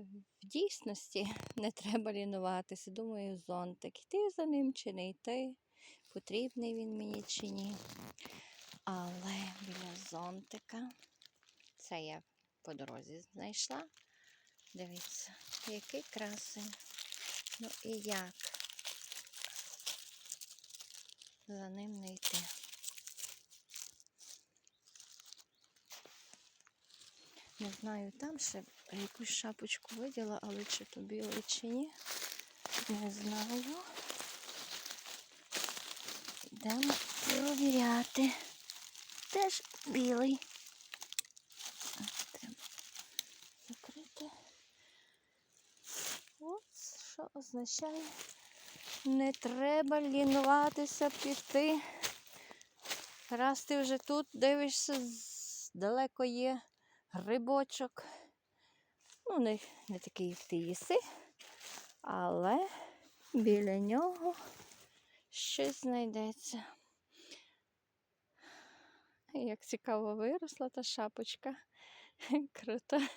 в дійсності не треба лінуватися. Думаю, зонтик. Йти за ним чи не йти, потрібний він мені чи ні. Але біля зонтика, це я по дорозі знайшла. Дивіться, який красень. Ну і як за ним не йти. Не знаю, там ще якусь шапочку виділа, але чи то білий, чи ні. Не знаю. Йдемо провіряти. Теж білий. Треба що означає. Не треба лінуватися піти. Раз ти вже тут дивишся, далеко є грибочок. Ну, не, не такий, як ти їси, але біля нього щось знайдеться. Як цікаво виросла та шапочка. Крута.